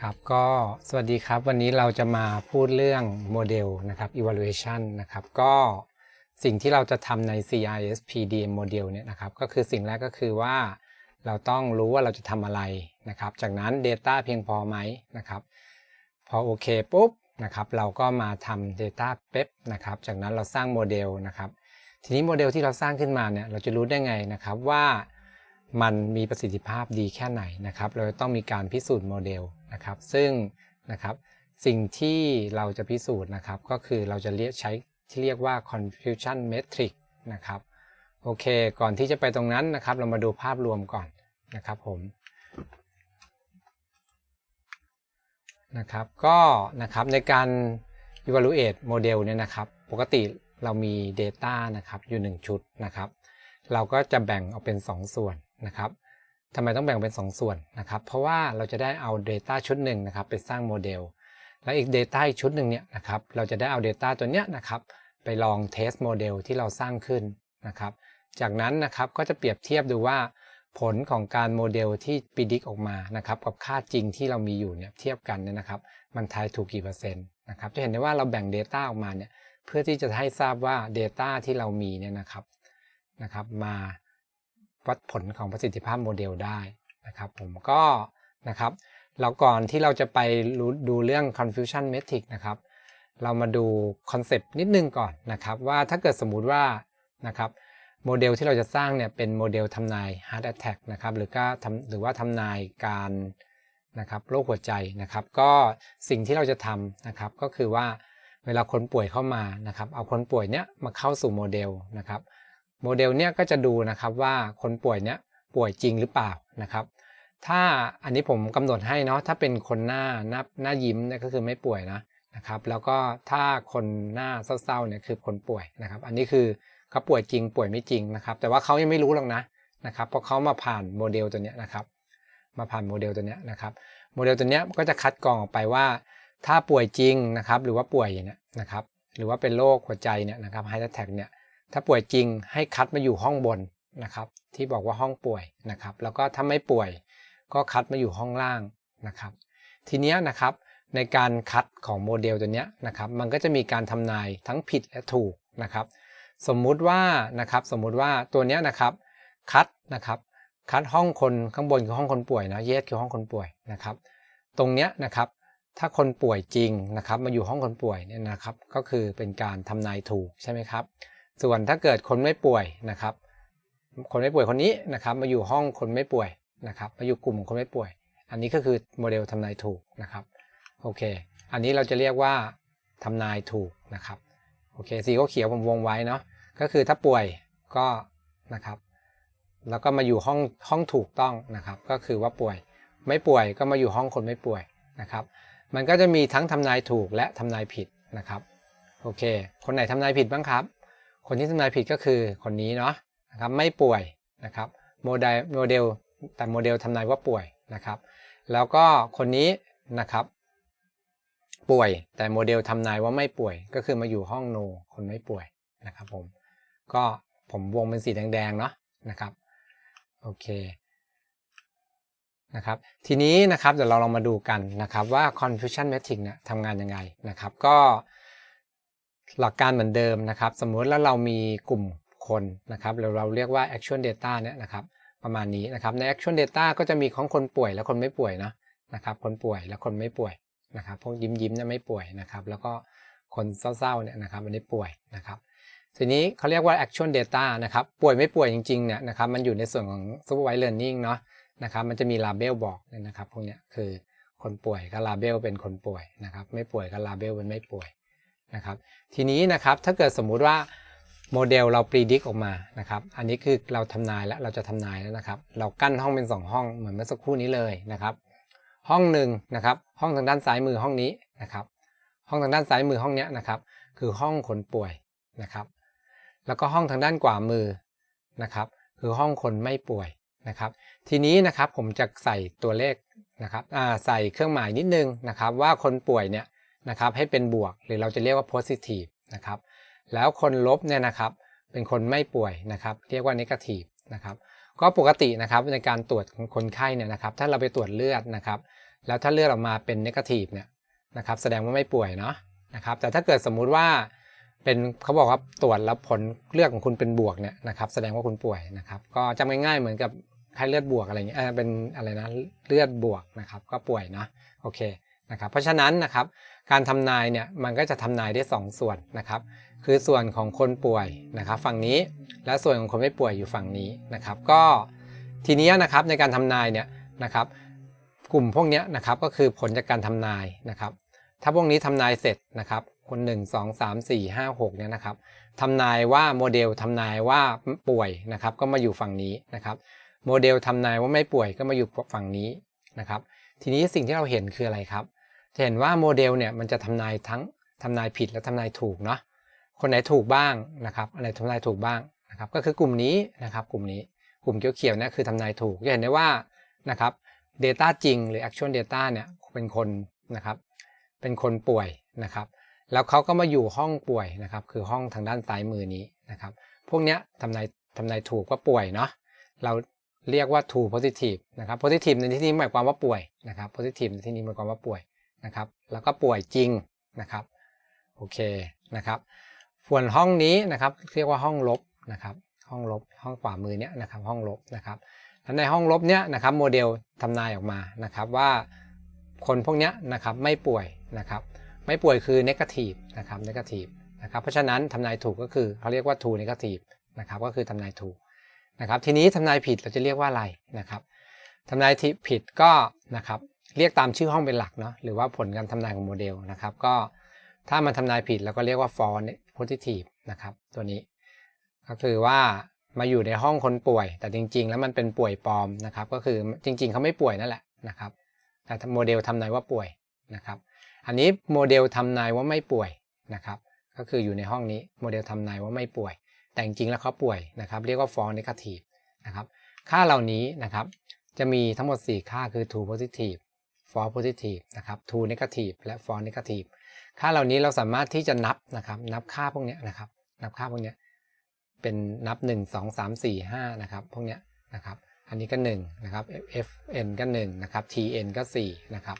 ครับก็สวัสดีครับ วันนี้เราจะมาพูดเรื่องโมเดลนะครับ evaluation นะครับ ก็สิ่งที่เราจะทำใน CISPDM โมเดลเนี่ยนะครับ ก็คือสิ่งแรกก็คือว่าเราต้องรู้ว่าเราจะทำอะไรนะครับ จากนั้น Data เพียงพอไหมนะครับ พอโอเคปุ๊บนะครับเราก็มาทำ Data เป๊บนะครับ จากนั้นเราสร้างโมเดลนะครับ ทีนี้โมเดลที่เราสร้างขึ้นมาเนี่ยเราจะรู้ได้ไงนะครับว่ามันมีประสิทธิภาพดีแค่ไหนนะครับ เราต้องมีการพิสูจน์โมเดล นะครับ ซึ่งนะครับสิ่งที่เราจะพิสูจน์นะครับ ก็คือเราจะเรียกใช้ที่เรียกว่า confusion metric นะครับโอเค ก่อนที่จะไปตรงนั้นนะครับ เรามาดูภาพรวมก่อนนะครับผมนะครับก็นะครับในการ evaluate โมเดลเนี่ยนะครับ ปกติเรามี Data นะครับอยู่ 1 ชุดนะครับ เราก็จะแบ่งออกเป็น 2 ส่วนนะครับ ทำไมต้องแบ่งเป็น 2 ส่วนนะครับ เพราะว่าเราจะได้เอา Data ชุดหนึ่งนะครับไปสร้างโมเดล และอีก Data อีกชุดหนึ่งเนี่ยนะครับ เราจะได้เอา Data ตัวเนี้ยนะครับไปลองเทสโมเดลที่เราสร้างขึ้นนะครับ จากนั้นนะครับก็จะเปรียบเทียบดูว่าผลของการโมเดลที่ปิดิกออกมานะครับกับค่าจริงที่เรามีอยู่เนี่ยเทียบกันเนี่ยนะครับ มันทายถูกกี่เปอร์เซ็นต์นะครับจะเห็นได้ว่าเราแบ่ง Data ออกมาเนี่ยเพื่อที่จะให้ทราบว่า Data ที่เรามีเนี่ยนะครับนะครับ มา วัดผลของประสิทธิภาพโมเดลได้นะครับผมก็นะครับเราก่อนที่เราจะไปดูเรื่อง confusion metric นะครับเรามาดูคอนเซปต์นิดนึงก่อนนะครับว่าถ้าเกิดสมมุติว่านะครับโมเดลที่เราจะสร้างเนี่ยเป็นโมเดลทำนาย heart attack นะครับหรือก็ทำหรือว่าทำนายการนะครับโรคหัวใจนะครับ ก็สิ่งที่เราจะทำนะครับก็คือว่าเวลาคนป่วยเข้ามานะครับ เอาคนป่วยเนี้ยมาเข้าสู่โมเดลนะครับ โมเดลเนี้ยก็จะดูนะครับว่าคนป่วยเนี้ยป่วยจริงหรือเปล่านะครับ ถ้าอันนี้ผมกำหนดให้เนาะถ้าเป็นคนหน้าหน้าหน้ายิ้มเนี่ยก็คือไม่ป่วยนะนะครับ แล้วก็ถ้าคนหน้าเศร้าๆเนี่ยคือคนป่วยนะครับ อันนี้คือเขาป่วยจริงป่วยไม่จริงนะครับ แต่ว่าเขายังไม่รู้หรอกนะนะครับเพราะเขามาผ่านโมเดลตัวเนี้ยนะครับ มาผ่านโมเดลตัวเนี้ยนะครับ โมเดลตัวเนี้ยก็จะคัดกรองออกไปว่า ถ้าป่วยจริงนะครับ หรือว่าป่วยอย่างเนี้ยนะครับ หรือว่าเป็นโรคหัวใจเนี่ยนะครับไฮแท็กเนี่ย ถ้าป่วยจริงให้คัดมาอยู่ห้องบนนะครับที่บอกว่าห้องป่วยนะครับ แล้วก็ถ้าไม่ป่วยก็คัดมาอยู่ห้องล่างนะครับ ทีนี้นะครับในการคัดของโมเดลตัวนี้นะครับ มันก็จะมีการทำนายทั้งผิดและถูกนะครับ สมมุติว่านะครับสมมุติว่าตัวนี้นะครับคัดนะครับคัดห้องคนข้างบนคือห้องคนป่วยนะเยสคือห้องคนป่วยนะครับ ตรงเนี้ยนะครับถ้าคนป่วยจริงนะครับ มาอยู่ห้องคนป่วยเนี่ยนะครับ ก็คือเป็นการทำนายถูกใช่ไหมครับ ส่วนถ้าเกิดคนไม่ป่วยนะครับ คนไม่ป่วยคนนี้นะครับ มาอยู่ห้องคนไม่ป่วยนะครับ มาอยู่กลุ่มคนไม่ป่วย อันนี้ก็คือโมเดลทำนายถูกนะครับโอเค อันนี้เราจะเรียกว่าทำนายถูกนะครับโอเคสีเขียวผมวงไว้เนาะก็คือถ้าป่วยก็นะครับแล้วก็มาอยู่ห้องห้องถูกต้องนะครับ ก็คือว่าป่วย ไม่ป่วยก็มาอยู่ห้องคนไม่ป่วยนะครับ มันก็จะมีทั้งทำนายถูกและทำนายผิดนะครับโอเค คนไหนทำนายผิดบ้างครับ คนที่ทำนายผิดก็คือคนนี้เนาะนะครับไม่ป่วยนะครับโมเดลโมเดลแต่โมเดลทำนายว่าป่วยนะครับ แล้วก็คนนี้นะครับ ป่วยแต่โมเดลทำนายว่าไม่ป่วย ก็คือมาอยู่ห้องโน คนไม่ป่วยนะครับผมก็ผมวงเป็นสีแดงๆเนาะนะครับโอเคนะครับทีนี้นะครับเดี๋ยวเราลองมาดูกันนะครับว่า confusion metric เนี่ยทำงานยังไงนะครับ ก็ หลักการเหมือนเดิมนะครับ สมมุติแล้วเรามีกลุ่มคนนะครับเราเราเรียกว่า actual data เนี่ยนะครับประมาณนี้นะครับใน actual data ก็จะมีของคนป่วยและคนไม่ป่วยนะนะครับคนป่วยและคนไม่ป่วยนะครับพวกยิ้มยิ้มเนี่ยไม่ป่วยนะครับแล้วก็คนเศร้าๆเนี่ยนะครับอันนี้ป่วยนะครับทีนี้เขาเรียกว่า actual data นะครับป่วยไม่ป่วยจริงๆเนี่ยนะครับมันอยู่ในส่วนของ supervised learning เนาะนะครับมันจะมี label บอกเนี่ยนะครับพวกเนี้ยคือคนป่วยก็ label เป็นคนป่วยนะครับไม่ป่วยก็ label เป็นไม่ป่วย นะครับทีนี้นะครับถ้าเกิดสมมุติว่าโมเดลเรา predict ออกมานะครับอันนี้คือเราทำนายแล้วเราจะทำนายแล้วนะครับ เรากั้นห้องเป็น 2 ห้องเหมือนเมื่อสักครู่นี้เลยนะครับ ห้องหนึ่งนะครับห้องทางด้านซ้ายมือห้องนี้นะครับ ห้องทางด้านซ้ายมือห้องนี้นะครับ คือห้องคนป่วยนะครับ แล้วก็ห้องทางด้านขวามือนะครับ คือห้องคนไม่ป่วยนะครับ ทีนี้นะครับผมจะใส่ตัวเลขนะครับใส่เครื่องหมายนิดนึงนะครับ ว่าคนป่วยเนี่ย นะครับให้เป็นบวก หรือเราจะเรียกว่า positive นะครับแล้วคนลบเนี่ยนะครับเป็นคนไม่ป่วยนะครับเรียกว่า negative นะครับก็ปกตินะครับในการตรวจคนไข้เนี่ยนะครับถ้าเราไปตรวจเลือดนะครับแล้วถ้าเลือดออกมาเป็นนกาทีฟเนี่ยนะครับแสดงว่าไม่ป่วยเนาะนะครับแต่ถ้าเกิดสมมุติว่าเป็นเขาบอกว่าตรวจแล้วผลเลือดของคุณเป็นบวกเนี่ยนะครับแสดงว่าคุณป่วยนะครับก็จำง่ายๆเหมือนกับไข้เลือดบวกอะไรเงี้ยเออเป็นอะไรนะเลือดบวกนะครับก็ป่วยเนาะโอเคนะครับเพราะฉะนั้นนะครับ การทำนายเนี่ยมันก็จะทำนายได้ 2 ส่วนนะครับ คือส่วนของคนป่วยนะครับฝั่งนี้และส่วนของคนไม่ป่วยอยู่ฝั่งนี้นะครับ ก็ทีนี้นะครับในการทำนายเนี่ยนะครับกลุ่มพวกนี้นะครับก็คือผลจากการทำนายนะครับ ถ้าพวกนี้ทำนายเสร็จนะครับ คน 1 2 3 4 5 6เนี่ยนะครับทำนายว่าโมเดลทำนายว่าป่วยนะครับ ก็มาอยู่ฝั่งนี้นะครับโมเดลทำนายว่าไม่ป่วยก็มาอยู่ฝั่งนี้นะครับ ทีนี้สิ่งที่เราเห็นคืออะไรครับ จะเห็นว่าโมเดลเนี่ยมันจะทำนายทั้งทำนายผิดและทำนายถูกเนาะคนไหนถูกบ้างนะครับอะไรทำนายถูกบ้างนะครับ ก็คือกลุ่มนี้นะครับ กลุ่มนี้กลุ่มเขียวๆเนี่ยคือทำนายถูกจะเห็นได้ว่านะครับ Data จริงหรือ Actual Data เนี่ยเป็นคนนะครับเป็นคนป่วยนะครับ แล้วเขาก็มาอยู่ห้องป่วยนะครับ คือห้องทางด้านซ้ายมือนี้นะครับ พวกเนี้ยทำนายทำนายถูกว่าป่วยเนาะเราเรียกว่า true positive นะครับ positive ในที่นี้หมายความว่าป่วยนะครับ positive ในที่นี้หมายความว่าป่วย นะครับ แล้วก็ป่วยจริงนะครับ โอเคนะครับ ส่วนห้องนี้นะครับเรียกว่าห้องลบนะครับ ห้องลบห้องขวามือเนี้ยนะครับ ห้องลบนะครับแล้วในห้องลบเนี้ยนะครับโมเดลทำนายออกมานะครับว่าคนพวกเนี้ยนะครับไม่ป่วยนะครับ ไม่ป่วยคือ negative นะครับ negative นะครับ เพราะฉะนั้นทำนายถูกก็คือเขาเรียกว่า true negative นะครับ ก็คือทำนายถูกนะครับ ทีนี้ทำนายผิดเราจะเรียกว่าอะไรนะครับทำนายผิดก็นะครับ เรียกตามชื่อห้องเป็นหลักเนาะหรือว่าผลการทำนายของโมเดลนะครับ ก็ถ้ามันทำนายผิดเราก็เรียกว่า false positive นะครับ ตัวนี้ ก็คือว่ามาอยู่ในห้องคนป่วย แต่จริง ๆ แล้วมันเป็นป่วยปลอมนะครับ ก็คือจริง ๆเขาไม่ป่วยนั่นแหละนะครับ แต่โมเดลทำนายว่าป่วยนะครับ อันนี้โมเดลทำนายว่าไม่ป่วยนะครับ ก็คืออยู่ในห้องนี้โมเดลทำนายว่าไม่ป่วย แต่จริงๆแล้วเขาป่วยนะครับ เรียกว่า false negative นะครับ ค่าเหล่านี้นะครับจะมีทั้งหมด 4 ค่าคือ true positive false positive นะครับ true negative และ false negative ค่าเหล่านี้เราสามารถที่จะนับนะครับนับค่าพวกนี้นะครับนับค่าพวกนี้เป็นนับ 1 2 3 4 5นะครับพวกนี้นะครับอันนี้ก็1นะครับ fn ก็1นะครับ tn ก็4นะครับ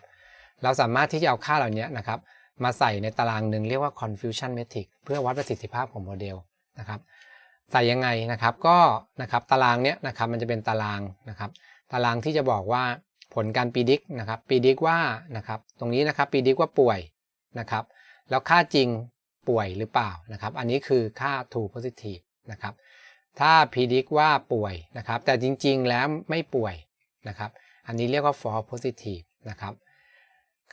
เราสามารถที่จะเอาค่าเหล่านี้นะครับมาใส่ในตารางหนึ่งเรียกว่า confusion metric เพื่อวัดประสิทธิภาพของโมเดลนะครับใส่ยังไงนะครับก็นะครับตารางเนี้ยนะครับมันจะเป็นตารางนะครับตารางที่จะบอกว่า ผลการปีดิกนะครับปีดิกว่านะครับตรงนี้นะครับปีดิกว่าป่วยนะครับแล้วค่าจริงป่วยหรือเปล่านะครับ อันนี้คือค่า true positive นะครับถ้าพิดิกว่าป่วยนะครับ แต่จริงๆแล้วไม่ป่วยนะครับ อันนี้เรียกว่า false positive นะครับ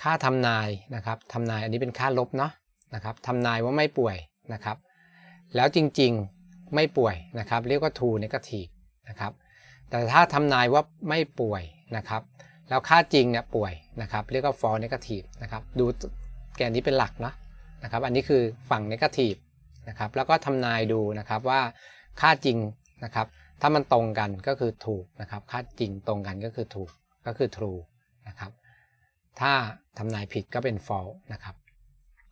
ค่าทำนายนะครับทำนายอันนี้เป็นค่าลบเนาะนะครับทำนายว่าไม่ป่วยนะครับ แล้วจริงๆไม่ป่วยนะครับ เรียกว่า true negative นะครับ แต่ถ้าทำนายว่าไม่ป่วยนะครับ แล้วค่าจริงเนี่ยป่วยนะครับเรียกว่า false negative นะครับดูแกนนี้เป็นหลักเนาะนะครับอันนี้คือฝั่ง negative นะครับแล้วก็ทำนายดูนะครับว่าค่าจริงนะครับถ้ามันตรงกันก็คือถูกนะครับค่าจริงตรงกันก็คือถูกก็คือ true นะครับถ้าทำนายผิดก็เป็น false นะครับ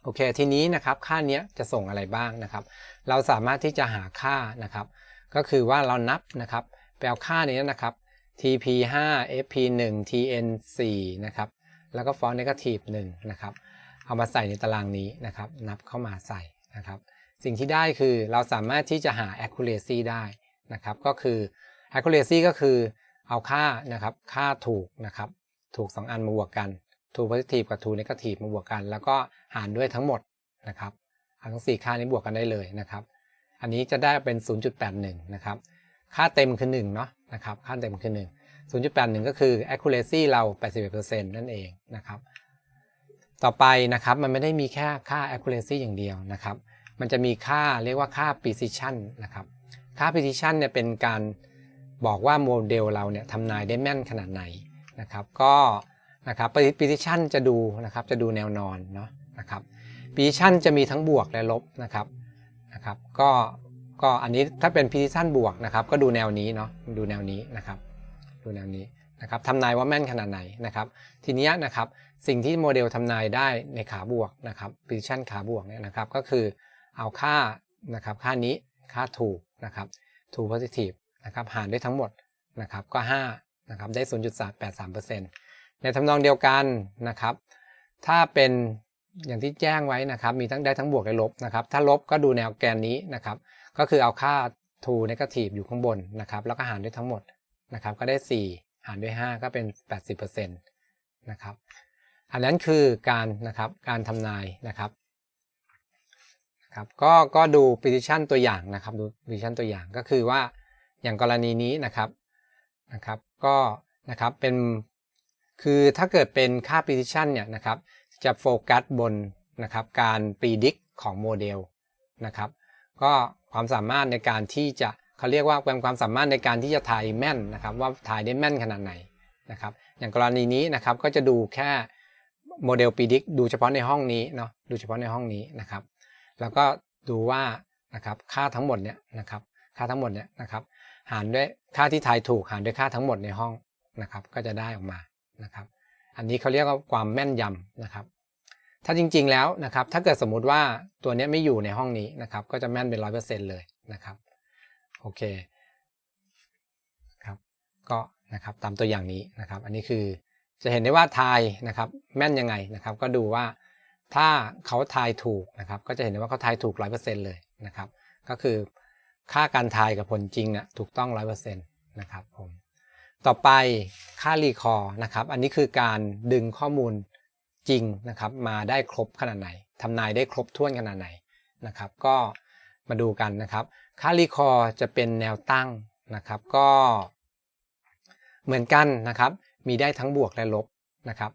โอเคทีนี้นะครับค่านี้จะส่งอะไรบ้างนะครับ เราสามารถที่จะหาค่านะครับ ก็คือว่าเรานับนะครับไปเอาค่านี้นะครับ TP 5 FP 1 TN 4 นะครับ แล้วก็ false negative 1นะครับ เอามาใส่ในตารางนี้นะครับ นับเข้ามาใส่นะครับ สิ่งที่ได้คือเราสามารถที่จะหา accuracy ได้นะครับ ก็คือ accuracy ก็คือเอาค่านะครับ ค่าถูกนะครับ ถูก 2 อันมาบวกกัน true positive กับ true negative มาบวกกัน แล้วก็หารด้วยทั้งหมดนะครับ เอาทั้ง 4 ค่านี้บวกกันได้เลยนะครับ อันนี้จะได้เป็น 0.81 นะครับ ค่าเต็มคือ1เนาะนะครับค่าเต็มคือ 1 0.81 ก็คือ accuracy เรา 81%นั่นเองนะครับ ต่อไปนะครับมันไม่ได้มีแค่ค่า accuracy อย่างเดียวนะครับ มันจะมีค่าเรียกว่าค่า precision นะครับ ค่า precision เนี่ยเป็นการบอกว่าโมเดลเราเนี่ยทำนายได้แม่นขนาดไหนนะครับ ก็นะครับ precision จะดูนะครับจะดูแนวนอนเนาะนะครับ precision จะมีทั้งบวกและลบนะครับนะครับ ก็ ก็อันนี้ถ้าเป็น precision บวกนะครับ ก็ดูแนวนี้เนาะดูแนวนี้นะครับ ดูแนวนี้นะครับทำนายว่าแม่นขนาดไหนนะครับ ทีนี้นะครับสิ่งที่โมเดลทำนายได้ในขาบวกนะครับ precision ขาบวกเนี่ยนะครับ ก็คือเอาค่านะครับค่านี้ค่าถูกนะครับ true positive นะครับหารด้วยทั้งหมดนะครับก็5นะครับได้ 0.83%แในทำนองเดียวกันนะครับ ถ้าเป็นอย่างที่แจ้งไว้นะครับ มีทั้งได้ทั้งบวกและลบนะครับ ถ้าลบก็ดูแนวแกนนี้นะครับ ก็คือเอาค่า true negative อยู่ข้างบนนะครับ แล้วก็หารด้วยทั้งหมดนะครับ ก็ได้ 4 หารด้วย 5 ก็เป็น 80%นะครับ อันนั้นคือการนะครับการทำนายนะครับนะครับก็ก็ดู precision ตัวอย่างนะครับดู precision ตัวอย่างก็คือว่าอย่างกรณีนี้นะครับนะครับ ก็นะครับเป็นคือถ้าเกิดเป็นค่า precision เนี่ยนะครับ จะโฟกัสบนนะครับการ predict ของโมเดลนะครับ ก็ ความสามารถในการที่จะเขาเรียกว่าเป็นความสามารถในการที่จะทายแม่นนะครับ ว่าทายได้แม่นขนาดไหนนะครับอย่างกรณีนี้นะครับก็จะดูแค่โมเดล predict ดูเฉพาะในห้องนี้เนาะดูเฉพาะในห้องนี้นะครับ แล้วก็ดูว่านะครับค่าทั้งหมดเนี่ยนะครับค่าทั้งหมดเนี่ยนะครับหารด้วยค่าที่ทายถูกหารด้วยค่าทั้งหมดในห้องนะครับ ก็จะได้ออกมานะครับ อันนี้เขาเรียกว่าความแม่นยำนะครับ ถ้าจริงๆแล้วนะครับ ถ้าเกิดสมมุติว่าตัวนี้ไม่อยู่ในห้องนี้นะครับ ก็จะแม่นเป็นร้อยเปอร์เซ็นต์เลยนะครับ โอเคครับ ก็นะครับตามตัวอย่างนี้นะครับ อันนี้คือจะเห็นได้ว่าทายนะครับ แม่นยังไงนะครับ ก็ดูว่าถ้าเขาทายถูกนะครับ ก็จะเห็นได้ว่าเขาทายถูกร้อยเปอร์เซ็นต์เลยนะครับ ก็คือค่าการทายกับผลจริงนี่ยถูกต้องร้อยเปอร์เซ็นต์นะครับผมต่อไปค่ารีคอร์นะครับ อันนี้คือการดึงข้อมูล จริงนะครับมาได้ครบขนาดไหนทำนายได้ครบถ้วนขนาดไหนนะครับ ก็มาดูกันนะครับค่ารีคอร์จะเป็นแนวตั้งนะครับ ก็เหมือนกันนะครับ มีได้ทั้งบวกและลบนะครับ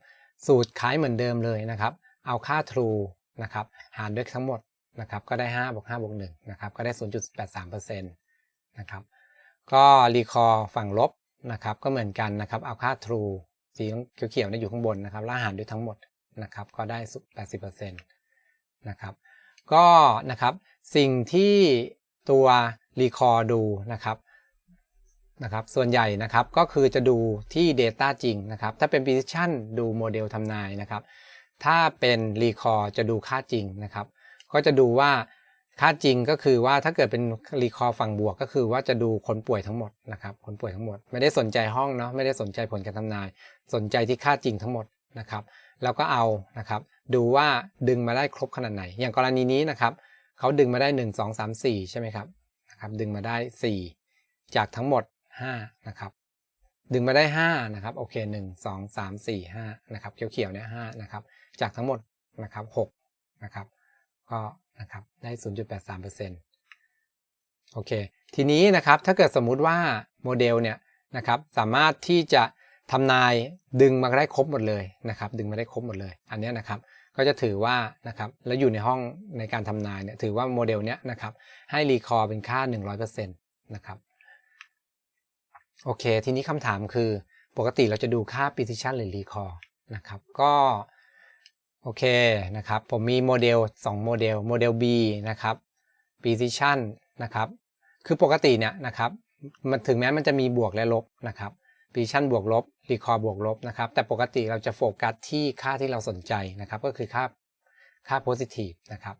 สูตรคล้ายเหมือนเดิมเลยนะครับ เอาค่า true นะครับหารด้วยทั้งหมดนะครับ ก็ได้5บวก5บวก1นะครับ ก็ได้ 0.83%นะครับ ก็รีคอร์ฝั่งลบนะครับ ก็เหมือนกันนะครับ เอาค่า true สีเขียวๆเนี่ยอยู่ข้างบนนะครับแล้วหารด้วยทั้งหมด นะครับก็ได้ 80%นะครับก็นะครับสิ่งที่ตัวรีคอร์ดูนะครับนะครับส่วนใหญ่นะครับก็คือจะดูที่ Data จริงนะครับถ้าเป็น Precision ดูโมเดลทำนายนะครับถ้าเป็นรีคอร์จะดูค่าจริงนะครับก็จะดูว่าค่าจริงก็คือว่าถ้าเกิดเป็นรีคอร์ฝั่งบวกก็คือว่าจะดูคนป่วยทั้งหมดนะครับคนป่วยทั้งหมด ไม่ได้สนใจห้องเนาะไม่ได้สนใจผลการทำนาย สนใจที่ค่าจริงทั้งหมดนะครับ แล้วก็เอานะครับ ดูว่าดึงมาได้ครบขนาดไหน อย่างกรณีนี้นะครับเขาดึงมาได้ 1 2 3 4 ใช่ไหมครับนะครับ ดึงมาได้ 4 จากทั้งหมด 5 นะครับ ดึงมาได้ 5 นะครับ โอเค 1 2 3 4 5 นะครับ เขียวๆเนี่ย5นะครับ จากทั้งหมดนะครับ6นะครับ ก็นะครับ ได้ 0.83%โอเค ทีนี้นะครับ ถ้าเกิดสมมุติว่าโมเดลเนี่ยนะครับ สามารถที่จะ ทำนายดึงมาได้ครบหมดเลยนะครับ ดึงมาได้ครบหมดเลย อันนี้นะครับก็จะถือว่านะครับแล้วอยู่ในห้องในการทำนายเนี่ยถือว่าโมเดลเนี้ยนะครับให้รีคอร์เป็นค่า 100%นะครับโอเค ทีนี้คำถามคือปกติเราจะดูค่า precision หรือ recall นะครับก็โอเคนะครับผมมีโมเดล 2 โมเดลโมเดล B นะครับ precision นะครับคือปกติเนี่ยนะครับมันถึงแม้มันจะมีบวกและลบนะครับ precision บวกลบ recall บวกลบนะครับ แต่ปกติเราจะโฟกัสที่ค่าที่เราสนใจนะครับ ก็คือค่าค่า positive นะครับ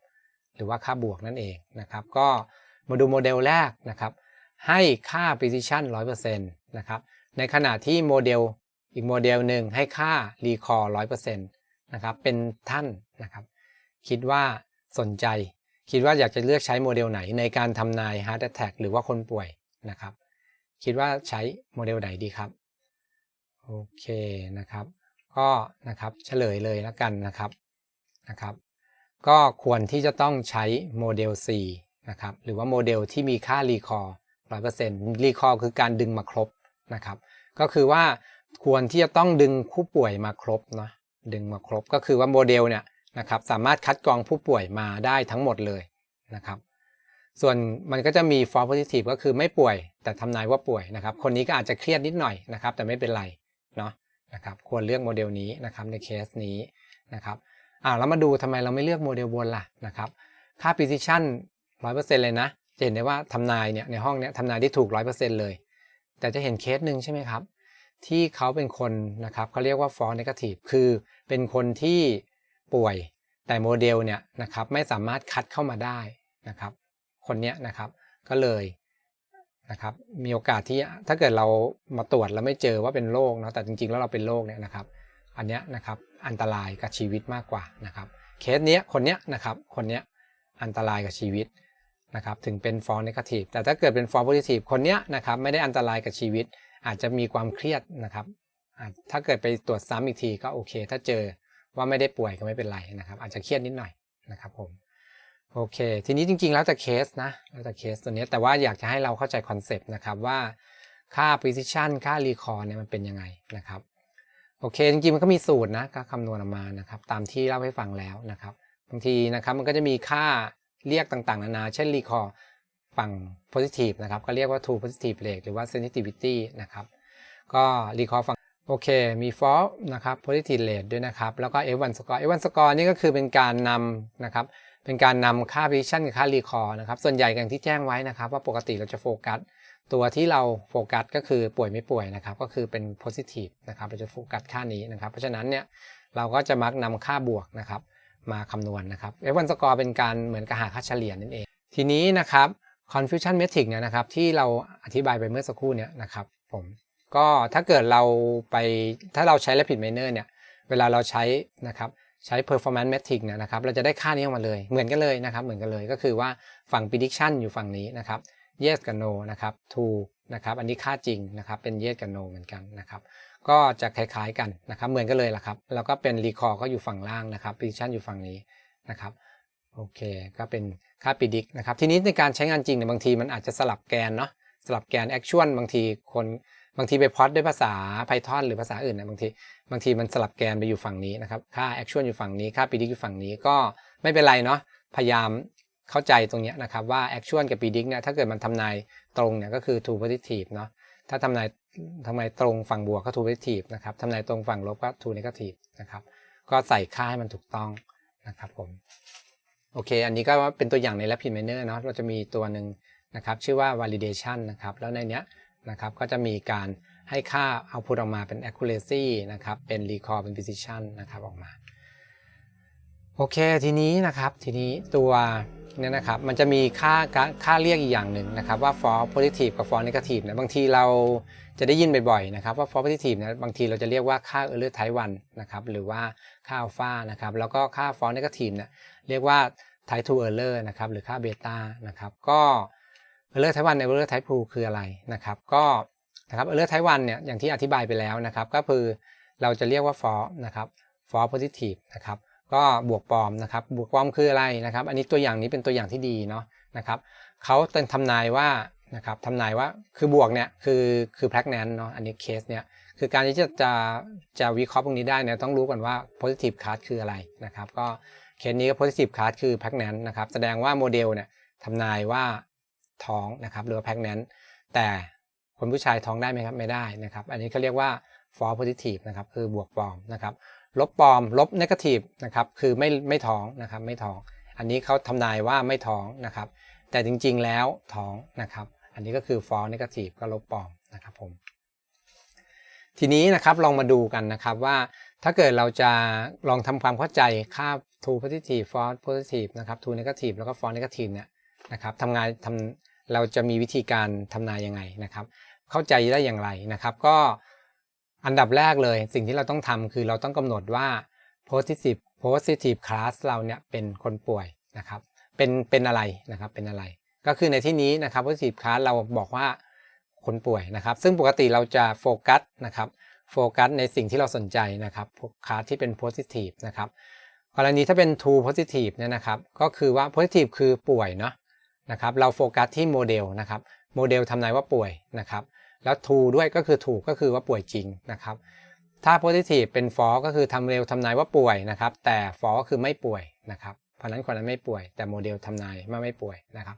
หรือว่าค่าบวกนั่นเองนะครับ ก็มาดูโมเดลแรกนะครับ ให้ค่า precision 100%นะครับ ในขณะที่โมเดลอีกโมเดลหนึ่งให้ค่า recall 100%นะครับ เป็นท่านนะครับ คิดว่าสนใจ คิดว่าอยากจะเลือกใช้โมเดลไหนในการทำนาย heart attack หรือว่าคนป่วยนะครับ คิดว่าใช้โมเดลไหนดีครับ โอเคนะครับ ก็นะครับเฉลยเลยแล้วกันนะครับนะครับ ก็ควรที่จะต้องใช้โมเดล C นะครับหรือว่าโมเดลที่มีค่า recall 100% recall คือการดึงมาครบนะครับ ก็คือว่าควรที่จะต้องดึงผู้ป่วยมาครบเนาะดึงมาครบก็คือว่าโมเดลเนี่ยนะครับสามารถคัดกรองผู้ป่วยมาได้ทั้งหมดเลยนะครับส่วนมันก็จะมี false positive ก็คือไม่ป่วยแต่ทำนายว่าป่วยนะครับ คนนี้ก็อาจจะเครียดนิดหน่อยนะครับ แต่ไม่เป็นไร เนาะนะครับควรเลือกโมเดลนี้นะครับในเคสนี้นะครับอ่าแล้วมาดูทำไมเราไม่เลือกโมเดลบนล่ะนะครับค่า precision 100%เลยนะจะเห็นได้ว่าทำนายเนี่ยในห้องเนี้ยทำนายที่ถูก 100%เลย แต่จะเห็นเคสหนึ่งใช่ไหมครับ ที่เขาเป็นคนนะครับเขาเรียกว่า false negative คือเป็นคนที่ป่วยแต่โมเดลเนี่ยนะครับไม่สามารถคัดเข้ามาได้นะครับ คนเนี้ยนะครับก็เลย นะครับมีโอกาสที่ถ้าเกิดเรามาตรวจแล้วไม่เจอว่าเป็นโรคเนาะแต่จริงๆแล้วเราเป็นโรคเนี่ยนะครับอันเนี้ยนะครับอันตรายกับชีวิตมากกว่านะครับเคสเนี้ยคนเนี้ยนะครับคนเนี้ยอันตรายกับชีวิตนะครับถึงเป็น false negative แต่ถ้าเกิดเป็น false positive คนเนี้ยนะครับไม่ได้อันตรายกับชีวิต อาจจะมีความเครียดนะครับถ้าเกิดไปตรวจซ้ำอีกทีก็โอเค ถ้าเจอว่าไม่ได้ป่วยก็ไม่เป็นไรนะครับ อาจจะเครียดนิดหน่อยนะครับผม โอเค ทีนี้จริงๆ แล้วแต่เคสนะ แล้วแต่เคสตัวนี้ แต่ว่าอยากจะให้เราเข้าใจคอนเซปต์นะครับว่าค่า precision ค่า recall เนี่ยมันเป็นยังไงนะครับ โอเค จริงๆ มันก็มีสูตรนะก็คำนวณออกมานะครับ ตามที่เล่าให้ฟังแล้วนะครับ บางทีนะครับมันก็จะมีค่าเรียกต่างๆ นานา เช่น recall ฝั่ง positive นะครับ ก็เรียกว่า true positive rate หรือว่า sensitivity นะครับ ก็ recall ฝั่งโอเค มี false นะครับ positive rate ด้วยนะครับ แล้วก็ F1 score F1 score นี่ก็คือเป็นการนำนะครับ เป็นการนำค่า precision กับค่า recall นะครับส่วนใหญ่อย่างที่แจ้งไว้นะครับ ว่าปกติเราจะโฟกัสตัวที่เราโฟกัสก็คือป่วยไม่ป่วยนะครับ ก็คือเป็น positive นะครับเราจะโฟกัสค่านี้นะครับ เพราะฉะนั้นเนี่ยเราก็จะมักนำค่าบวกนะครับมาคำนวณนะครับ F1 score เป็นการเหมือนกับหาค่าเฉลี่ยนั่นเอง ทีนี้นะครับ confusion metric เนี่ยนะครับที่เราอธิบายไปเมื่อสักครู่เนี่ยนะครับผมก็ถ้าเกิดเราไปถ้าเราใช้ rapid miner เนี่ยเวลาเราใช้นะครับ ใช้ performance metric เนี่ยนะครับ เราจะได้ค่านี้ออกมาเลย เหมือนกันเลยนะครับ เหมือนกันเลย ก็คือว่าฝั่ง prediction อยู่ฝั่งนี้นะครับ yes กับ no นะครับ true นะครับ อันนี้ค่าจริงนะครับ เป็น yes กับ no เหมือนกันนะครับ ก็จะคล้ายๆกันนะครับ เหมือนกันเลยละครับ แล้วก็เป็น recall ก็อยู่ฝั่งล่างนะครับ prediction อยู่ฝั่งนี้นะครับโอเค ก็เป็นค่า predict นะครับ ทีนี้ในการใช้งานจริงเนี่ยบางทีมันอาจจะสลับแกนเนาะ สลับแกน actual บางทีคน บางทีไปพอดด้วยภาษา Python หรือภาษาอื่นนะบางทีบางทีมันสลับแกนไปอยู่ฝั่งนี้นะครับ ค่า actual อยู่ฝั่งนี้ ค่า predict อยู่ฝั่งนี้ก็ไม่เป็นไรเนาะพยายามเข้าใจตรงนี้นะครับว่า actual กับ predict เนี่ยถ้าเกิดมันทำนายตรงเนี่ยก็คือ true positive เนาะถ้าทำนายทำนายตรงฝั่งบวกก็ true positive นะครับทำนายตรงฝั่งลบก็ true negative นะครับก็ใส่ค่าให้มันถูกต้องนะครับผมโอเค อันนี้ก็เป็นตัวอย่างใน Rapid Miner เนาะเราจะมีตัวหนึ่งนะครับชื่อว่า validation นะครับแล้วในเนี้ย นะครับก็จะมีการให้ค่าเอาพุทออกมาเป็น accuracy นะครับเป็น recall เป็น precision นะครับออกมาโอเคทีนี้นะครับทีนี้ตัวเนี่ยนะครับมันจะมีค่าค่าเรียกอีกอย่างหนึ่งนะครับว่า false positive กับ false negative เนี่ยบางทีเราจะได้ยินบ่อยๆนะครับว่า false positive เนี่ยบางทีเราจะเรียกว่าค่า error type 1นะครับหรือว่าค่า alpha นะครับแล้วก็ค่า false negative เนี่ยเรียกว่า type 2 error นะครับหรือค่า beta นะครับก็ error type 1 error type 2คืออะไรนะครับก็นะครับ error type 1เนี่ยอย่างที่อธิบายไปแล้วนะครับก็คือเราจะเรียกว่า false นะครับ false positive นะครับก็บวกปลอมนะครับบวกปลอมคืออะไรนะครับ อันนี้ตัวอย่างนี้เป็นตัวอย่างที่ดีเนาะนะครับเขาทำนายว่านะครับทำนายว่าคือบวกเนี่ยคือคือ pregnant เนาะอันนี้เคสเนี่ยคือการที่จะจะจะวิเคราะห์พวกนี้ได้เนี่ยต้องรู้ก่อนว่า positive card คืออะไรนะครับ ก็เคสนี้ก็ positive card คือ pregnant นะครับแสดงว่าโมเดลเนี่ยทำนายว่า ท้องนะครับหรือว่า pregnant แต่คนผู้ชายท้องได้ไหมครับไม่ได้นะครับ อันนี้เขาเรียกว่า false positive นะครับคือบวกปลอมนะครับลบปลอม ลบ negative นะครับคือไม่ไม่ท้องนะครับไม่ท้อง อันนี้เขาทำนายว่าไม่ท้องนะครับ แต่จริงๆแล้วท้องนะครับ อันนี้ก็คือ false negative ก็ลบปลอมนะครับผมทีนี้นะครับลองมาดูกันนะครับว่าถ้าเกิดเราจะลองทำความเข้าใจค่า true positive false positive นะครับ true negative แล้วก็ false negative เนี่ยนะครับทำงานทำ เราจะมีวิธีการทำนายยังไงนะครับ เข้าใจได้อย่างไรนะครับ ก็อันดับแรกเลยสิ่งที่เราต้องทำคือเราต้องกำหนดว่า positive positive class เราเนี่ยเป็นคนป่วยนะครับ เป็นเป็นอะไรนะครับเป็นอะไร ก็คือในที่นี้นะครับ positive class เราบอกว่าคนป่วยนะครับ ซึ่งปกติเราจะโฟกัสนะครับโฟกัสในสิ่งที่เราสนใจนะครับคลาสที่เป็น positive นะครับกรณีถ้าเป็น true positive เนี่ยนะครับ ก็คือว่า positive คือป่วยเนาะ นะครับเราโฟกัสที่โมเดลนะครับโมเดลทำนายว่าป่วยนะครับแล้ว true ด้วยก็คือถูกก็คือว่าป่วยจริงนะครับถ้า positive เป็น false ก็คือทำเร็วทำนายว่าป่วยนะครับแต่ false ก็คือไม่ป่วยนะครับเพราะนั้นคนนั้นไม่ป่วย แต่โมเดลทำนายว่าไม่ป่วยนะครับ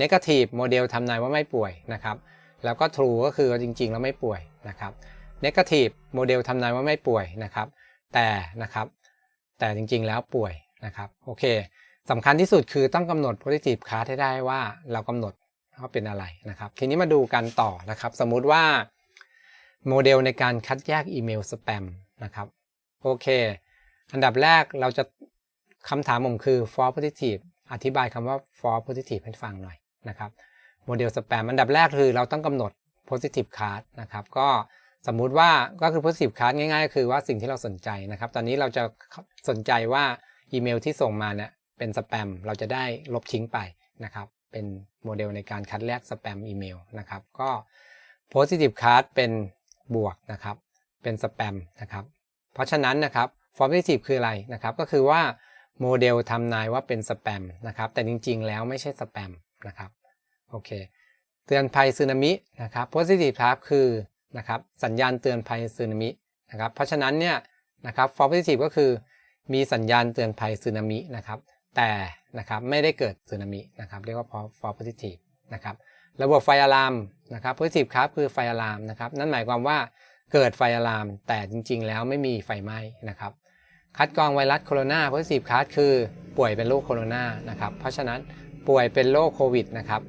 negative โมเดลทำนายว่าไม่ป่วยนะครับแล้วก็ true ก็คือจริง ๆ แล้วไม่ป่วยนะครับ negative โมเดลทำนายว่าไม่ป่วยนะครับแต่นะครับแต่จริงๆแล้วป่วยนะครับโอเค สำคัญที่สุดคือต้องกำหนด positive class ให้ได้ว่าเรากำหนดว่าเป็นอะไรนะครับ ทีนี้มาดูกันต่อนะครับ สมมุติว่าโมเดลในการคัดแยกอีเมลสแปมนะครับโอเค อันดับแรกเราจะคำถามผมคือ false positive อธิบายคำว่า false positive ให้ฟังหน่อยนะครับโมเดลสแปมอันดับแรกคือเราต้องกำหนด positive card นะครับ ก็สมมุติว่าก็คือ positive card ง่ายๆ ก็คือว่าสิ่งที่เราสนใจนะครับ ตอนนี้เราจะสนใจว่าอีเมลที่ส่งมาเนี่ย เป็นสแปมเราจะได้ลบทิ้งไปนะครับ เป็นโมเดลในการคัดแยกสแปมอีเมลนะครับ ก็ positive card เป็นบวกนะครับ เป็นสแปมนะครับ เพราะฉะนั้นนะครับ positive คืออะไรนะครับ ก็คือว่าโมเดลทำนายว่าเป็นสแปมนะครับ แต่จริงๆ แล้วไม่ใช่สแปมนะครับโอเคเตือนภัยสึนามินะครับ positive ครับคือนะครับสัญญาณเตือนภัยสึนามินะครับ เพราะฉะนั้นเนี่ยนะครับ positive ก็คือมีสัญญาณเตือนภัยสึนามินะครับ แต่นะครับไม่ได้เกิดสึนามินะครับเรียกว่า false positive นะครับระบบไฟอะลามนะครับ positive ครับคือไฟอะลามนะครับนั่นหมายความว่าเกิดไฟอะลามแต่จริง ๆ แล้วไม่มีไฟไหม้นะครับคัดกรองไวรัสโคโรนา positive คัดคือป่วยเป็นโรคโคโรนานะครับเพราะฉะนั้นป่วยเป็นโรคโควิดนะครับ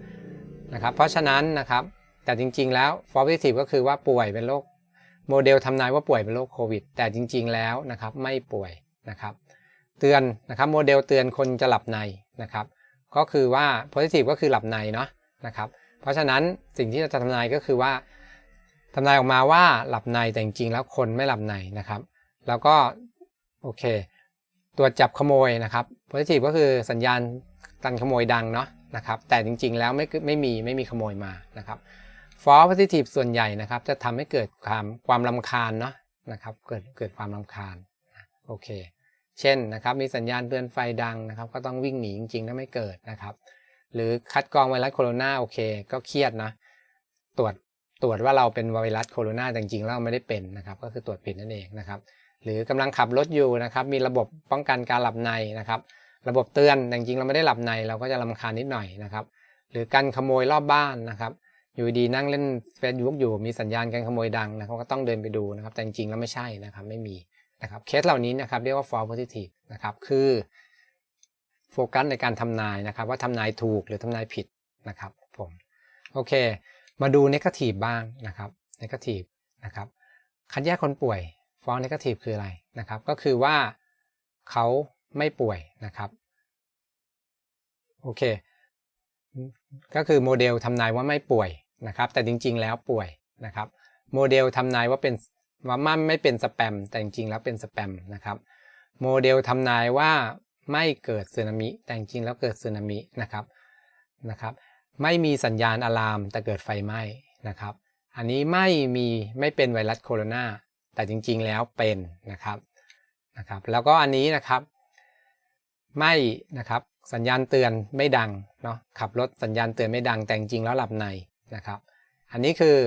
นะครับเพราะฉะนั้นนะครับแต่จริง ๆ แล้ว false positive ก็คือว่าป่วยเป็นโรคโมเดลทำนายว่าป่วยเป็นโรคโควิด แต่จริง ๆ แล้วนะครับไม่ป่วยนะครับ เตือนนะครับโมเดลเตือนคนจะหลับในนะครับ ก็คือว่า positive ก็คือหลับในเนาะนะครับ เพราะฉะนั้นสิ่งที่เราจะทำนายก็คือว่าทำนายออกมาว่าหลับในแต่จริงๆแล้วคนไม่หลับในนะครับ แล้วก็โอเคตรวจจับขโมยนะครับ positive ก็คือสัญญาณกันขโมยดังเนาะนะครับ แต่จริงๆแล้วไม่ไม่มีไม่มีขโมยมานะครับ false positive ส่วนใหญ่นะครับ จะทำให้เกิดความความลำคาญเนาะนะครับ เกิดเกิดความลำคาญโอเค เช่นนะครับมีสัญญาณเตือนไฟดังนะครับ ก็ต้องวิ่งหนีจริงๆถ้าไม่เกิดนะครับ หรือคัดกรองไวรัสโคโรนาโอเค ก็เครียดนะตรวจตรวจว่าเราเป็นไวรัสโคโรนาแต่จริงๆแล้วเราไม่ได้เป็นนะครับ ก็คือตรวจผิดนั่นเองนะครับ หรือกำลังขับรถอยู่นะครับ มีระบบป้องกันการหลับในนะครับ ระบบเตือนแต่จริงๆเราไม่ได้หลับใน เราก็จะรำคาญนิดหน่อยนะครับ หรือการขโมยรอบบ้านนะครับอยู่ดีนั่งเล่น Facebook อยู่มีสัญญาณการขโมยดังนะครับก็ต้องเดินไปดูนะครับ แต่จริงๆแล้วไม่ใช่นะครับ ไม่มี นะครับเคสเหล่านี้นะครับเรียกว่า false positive นะครับคือโฟกัสในการทำนายนะครับ ว่าทำนายถูกหรือทำนายผิดนะครับผมโอเค มาดู negative บ้างนะครับ negative นะครับคัดแยกคนป่วย false negative คืออะไรนะครับ ก็คือว่าเขาไม่ป่วยนะครับโอเค ก็คือโมเดลทำนายว่าไม่ป่วยนะครับ แต่จริงๆแล้วป่วยนะครับ โมเดลทำนายว่าเป็น ว่ามันไม่เป็นสแปม แต่จริงๆแล้วเป็นสแปมนะครับ โมเดลทำนายว่าไม่เกิดสึนามิ แต่จริงๆแล้วเกิดสึนามินะครับนะครับ ไม่มีสัญญาณอะลามแต่เกิดไฟไหม้นะครับ อันนี้ไม่มีไม่เป็นไวรัสโคโรนาแต่จริงๆแล้วเป็นนะครับนะครับ แล้วก็อันนี้นะครับไม่นะครับสัญญาณเตือนไม่ดังเนาะขับรถสัญญาณเตือนไม่ดังแต่จริงๆแล้วหลับในนะครับ อันนี้คือ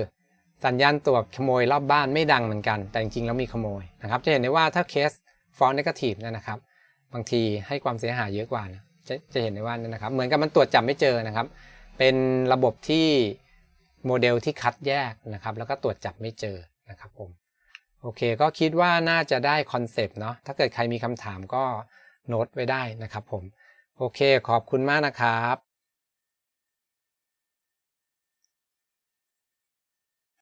สัญญาณตรวจขโมยรอบบ้านไม่ดังเหมือนกัน แต่จริงๆแล้วมีขโมยนะครับ จะเห็นได้ว่าถ้าเคส false negative เนยนะครับ บางทีให้ความเสียหายเยอะกว่านะจะจะเห็นได้ว่านี่นะครับ เหมือนกับมันตรวจจับไม่เจอนะครับ เป็นระบบที่โมเดลที่คัดแยกนะครับ แล้วก็ตรวจจับไม่เจอนะครับผมโอเค ก็คิดว่าน่าจะได้คอนเซปต์เนาะถ้าเกิดใครมีคำถามก็โน้ตไว้ได้นะครับผม โอเค ขอบคุณมากนะครับ